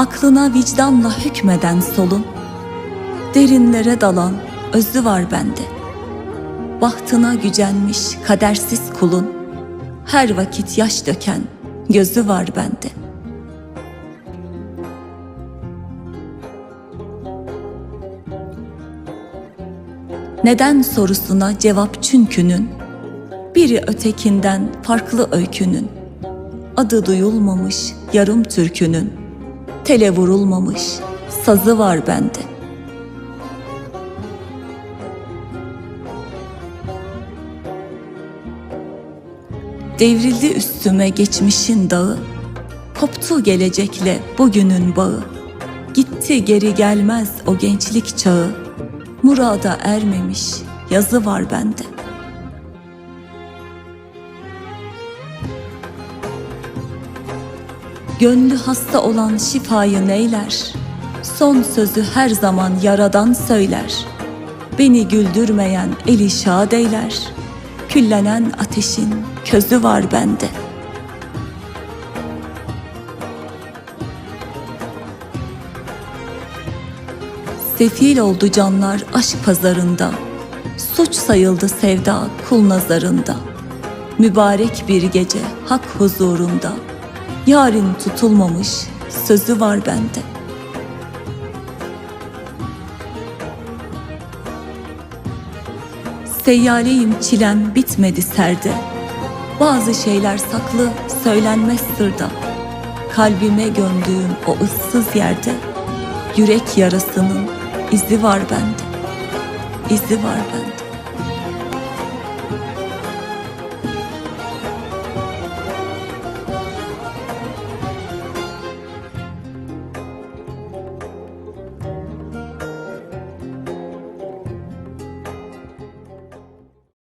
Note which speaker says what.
Speaker 1: Aklına vicdanla hükmeden solun, derinlere dalan özü var bende. Bahtına gücenmiş kadersiz kulun, her vakit yaş döken gözü var bende. Neden sorusuna cevap çünkünün, biri ötekinden farklı öykünün, adı duyulmamış yarım türkünün, tele vurulmamış sazı var bende. Devrildi üstüme geçmişin dağı, koptu gelecekle bugünün bağı. Gitti geri gelmez o gençlik çağı, murada ermemiş yazı var bende. Gönlü hasta olan şifayı neyler? Son sözü her zaman yaradan söyler. Beni güldürmeyen eli şad eyler. Küllenen ateşin közü var bende. Sefil oldu canlar aşk pazarında. Suç sayıldı sevda kul nazarında. Mübarek bir gece hak huzurunda. Yarın tutulmamış sözü var bende. Seyyaleyim çilem bitmedi serde. Bazı şeyler saklı söylenmez sırda. Kalbime gömdüğüm o ıssız yerde yürek yarasının izi var bende. İzi var bende.